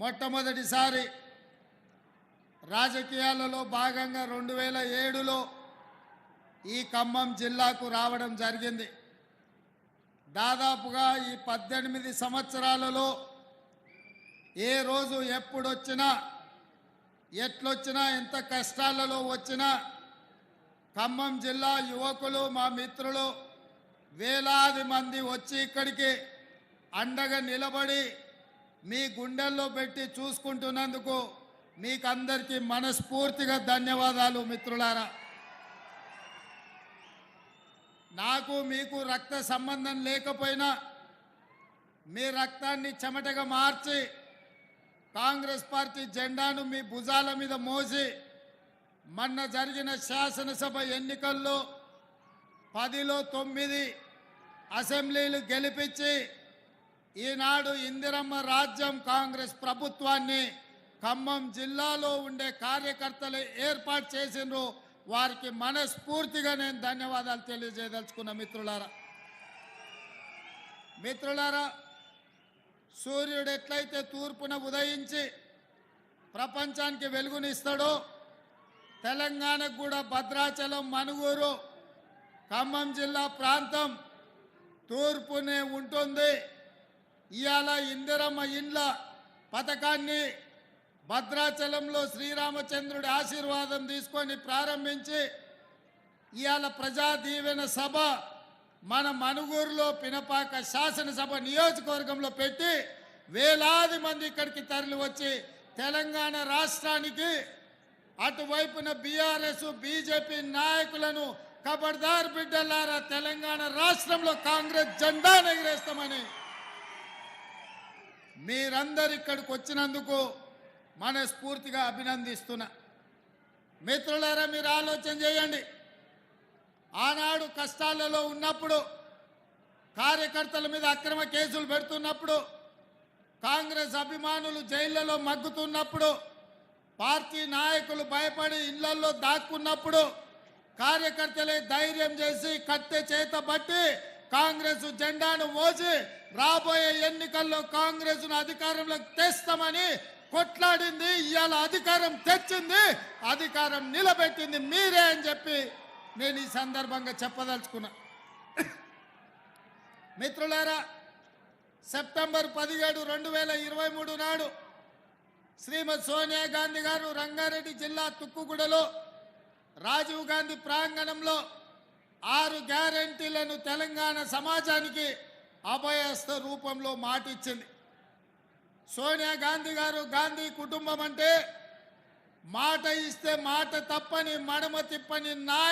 మొట్టమొదటిసారి రాజకీయాలలో భాగంగా రెండు వేల ఏడులో ఈ ఖమ్మం జిల్లాకు రావడం జరిగింది. దాదాపుగా ఈ పద్దెనిమిది సంవత్సరాలలో ఏ రోజు ఎప్పుడొచ్చినా ఎట్లొచ్చినా ఎంత కష్టాలలో వచ్చినా ఖమ్మం జిల్లా యువకులు మా మిత్రులు వేలాది మంది వచ్చి ఇక్కడికి అండగా నిలబడి మీ గుండెల్లో పెట్టి చూసుకుంటున్నందుకు మీకు అందరికీ మనస్ఫూర్తిగా ధన్యవాదాలు మిత్రులారా. నాకు మీకు రక్త సంబంధం లేకపోయినా మీ రక్తాన్ని చెమటగా మార్చి కాంగ్రెస్ పార్టీ జెండాను మీ భుజాల మీద మోసి మొన్న జరిగిన శాసనసభ ఎన్నికల్లో పదిలో తొమ్మిది అసెంబ్లీలు గెలిపించి ఈనాడు ఇందిరమ్మ రాజ్యం కాంగ్రెస్ ప్రభుత్వాన్ని ఖమ్మం జిల్లాలో ఉండే కార్యకర్తలు ఏర్పాటు చేసిండ్రు. వారికి మనస్ఫూర్తిగా నేను ధన్యవాదాలు తెలియజేయదలుచుకున్న మిత్రులారా. మిత్రులారా సూర్యుడు ఎట్లయితే తూర్పున ఉదయించి ప్రపంచానికి వెలుగునిస్తాడో తెలంగాణకు కూడా భద్రాచలం మనుగూరు ఖమ్మం జిల్లా ప్రాంతం తూర్పునే ఉంటుంది. ఇవాళ ఇందిరమ్మ ఇండ్ల పథకాన్ని భద్రాచలంలో శ్రీరామచంద్రుడి ఆశీర్వాదం తీసుకొని ప్రారంభించి ఇవాళ ప్రజా దీవెన సభ మన మనుగూరులో పినపాక శాసనసభ నియోజకవర్గంలో పెట్టి వేలాది మంది ఇక్కడికి తరలి వచ్చి తెలంగాణ రాష్ట్రానికి అటువైపున బీఆర్ఎస్ బీజేపీ నాయకులను కబర్దార్ బిడ్డలారా తెలంగాణ రాష్ట్రంలో కాంగ్రెస్ జెండా ఎగిరేస్తామని మీరందరు ఇక్కడికి వచ్చినందుకు మనస్ఫూర్తిగా అభినందిస్తున్నా. మిత్రులారా మీరు ఆలోచన చేయండి. ఆనాడు కష్టాలలో ఉన్నప్పుడు కార్యకర్తల మీద అక్రమ కేసులు పెడుతున్నప్పుడు కాంగ్రెస్ అభిమానులు జైళ్ళలో మగ్గుతున్నప్పుడు పార్టీ నాయకులు భయపడి ఇళ్ళలో దాక్కున్నప్పుడు కార్యకర్తలే ధైర్యం చేసి కట్టె చేత బట్టి కాంగ్రెస్ జెండాను మోసి రాబోయే ఎన్నికల్లో కాంగ్రెస్ అధికారంలోకి తెస్తామని కొట్లాడింది ఇవాళ అధికారం తెచ్చింది అధికారం నిలబెట్టింది మీరే అని చెప్పి నేను ఈ సందర్భంగా చెప్పదలుచుకున్నా. మిత్రులారా సెప్టెంబర్ పదిహేడు రెండు వేల ఇరవై మూడు నాడు శ్రీమతి సోనియా గాంధీ గారు రంగారెడ్డి జిల్లా తుక్కుగూడలో రాజీవ్ గాంధీ ప్రాంగణంలో ఆరు గ్యారంటీలను తెలంగాణ సమాజానికి అభయస్థ రూపంలో మాటిచ్చింది. సోనియా గాంధీ గారు గాంధీ కుటుంబం అంటే మాట ఇస్తే మాట తప్పని మడమ తిప్పని నాయ